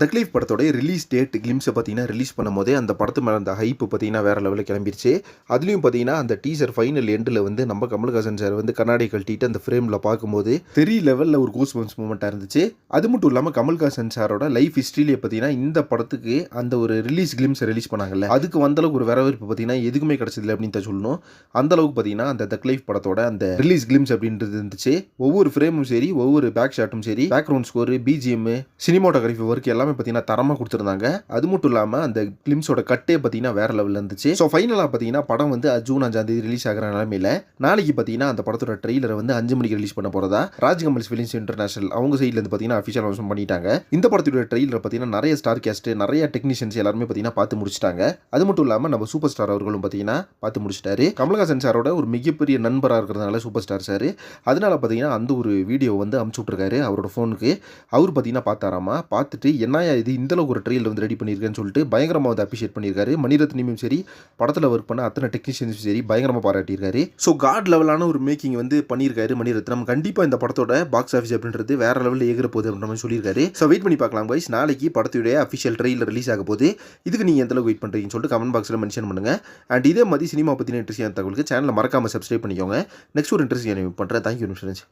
தக்லீஃப் படத்தோட release date கிளிம்ஸை பார்த்தீங்கன்னா release பண்ணும்போதே அந்த படத்து மேலே அந்த ஹைப்பு பார்த்தீங்கன்னா வேறு லெவலில் கிளம்பிருச்சு. அதுலேயும் பார்த்தீங்கன்னா அந்த டீசர் ஃபைனல் எண்டில் வந்து நம்ம கமல்ஹாசன் சார் வந்து கண்ணாடி கழட்டிட்டு அந்த ஃப்ரேமில் பார்க்கும்போது பெரிய லெவலில் ஒரு கோஸ் பம்ஸ் மூமெண்ட்டாக இருந்துச்சு. அது மட்டும் இல்லாமல் கமல்ஹாசன் சாரோட லைஃப் ஹிஸ்ட்ரியிலே பார்த்தீங்கன்னா இந்த படத்துக்கு அந்த ஒரு ரிலீஸ் கிளிம்ஸை ரிலீஸ் பண்ணாங்கல்ல அதுக்கு வந்த அளவுக்கு ஒரு வரவேற்பு பார்த்தீங்கன்னா எதுக்குமே கிடச்சதில்லை அப்படின்னு தான் சொல்லணும். அந்த அளவுக்கு பார்த்தீங்கன்னா அந்த தக் லைஃப் படத்தோட அந்த ரிலீஸ் கிளிம்ஸ் அப்படின்றது இருந்துச்சு. ஒவ்வொரு ஃப்ரேமும் சரி ஒவ்வொரு பேக் ஷாட்டும் சரி background score BGM cinematography work எல்லாம் பார்த்தீங்கன்னா தரமாக கொடுத்துருந்தாங்க. அது மட்டும் இல்லாமல் அந்த கிளிம்ஸோட கட்டே பார்த்தீங்கன்னா வேற லெவலில் இருந்துச்சு. ஸோ ஃபைனலாக பார்த்தீங்கன்னா படம் வந்து ஜூன் அஞ்சாம் தேதி ரிலீஸ் ஆகிற நிலமையில நாளைக்கு பார்த்தீங்கன்னா அந்த படத்தோட ட்ரெய்லரை வந்து அஞ்சு மணிக்கு ரிலீஸ் பண்ண போகிறதா ராஜ்கமல் ஃபிலிம்ஸ் இன்டர்நேஷனல் அவங்க சைட்ல இருந்து பார்த்தீங்கன்னா அஃபிஷியல் அனௌன்ஸ் பண்ணிட்டாங்க. இந்த படத்தோட ட்ரெய்லர் பார்த்தீங்கன்னா நிறைய ஸ்டார் கேஸ்ட் நிறைய டெக்னீஷியன்ஸ் எல்லாருமே பார்த்தீங்கன்னா பார்த்து முடிச்சிட்டாங்க. அது மட்டும் இல்லாமல் நம்ம சூப்பர் ஸ்டார் அவர்களும் பார்த்தீங்கன்னா பார்த்து முடிச்சிட்டாரு. கமலஹாசன் சாரோட ஒரு மிகப்பெரிய நண்பராக இருக்கிறதுனால சூப்பர் ஸ்டார் சார் அதனால் பார்த்தீங்கன்னா அந்த ஒரு வீடியோ வந்து அமுச்சு விட்ருக்காரு அவரோட ஃபோனுக்கு அவர் பார்த்தீங்கன்னா பார்த்தாராமா? பார்த்துட்டு என்ன என்னையா இது இந்தளவுக்கு ஒரு ட்ரெயில் வந்து ரெடி பண்ணியிருக்கேன்னு சொல்லிட்டு பயங்கரமாக வந்து அப்ரிஷியேட் பண்ணியிருக்காரு. மணிரத்னமும் சரி படத்தில் ஒர்க் பண்ண அத்தனை டெக்னீஷியன்ஸும் சரி பயங்கரமாக பாராட்டியிருக்காரு. ஸோ காட் லெவலான ஒரு மேக்கிங் வந்து பண்ணியிருக்காரு மணிரத்னம். கண்டிப்பாக இந்த படத்தோட பாக்ஸ் ஆஃபீஸ் அப்படின்றது வேற லெவலில் ஏகிற போகுது அப்படின்ற மாதிரி சொல்லியிருக்காரு. ஸோ வெயிட் பண்ணி பார்க்கலாம் guys நாளைக்கு படத்துடைய அஃபிஷியல் ட்ரெயில் ரிலீஸ் ஆக போது இதுக்கு நீங்கள் எந்தளவுக்கு வெயிட் பண்ணுறீங்கன்னு சொல்லிட்டு கமெண்ட் பாக்ஸில் மென்ஷன் பண்ணுங்க. அண்ட் இதே மாதிரி சினிமா பற்றின இன்ட்ரெஸ்டியான தகவலுக்கு சேனலை மறக்காம சப்ஸ்கிரைப் பண்ணிக்கோங்க. நெக்ஸ்ட் ஒரு இன்ட்ரெஸ்டிங் பண்ணுறேன் தேங்க்யூ ஃப்ரெண்ட்ஸ்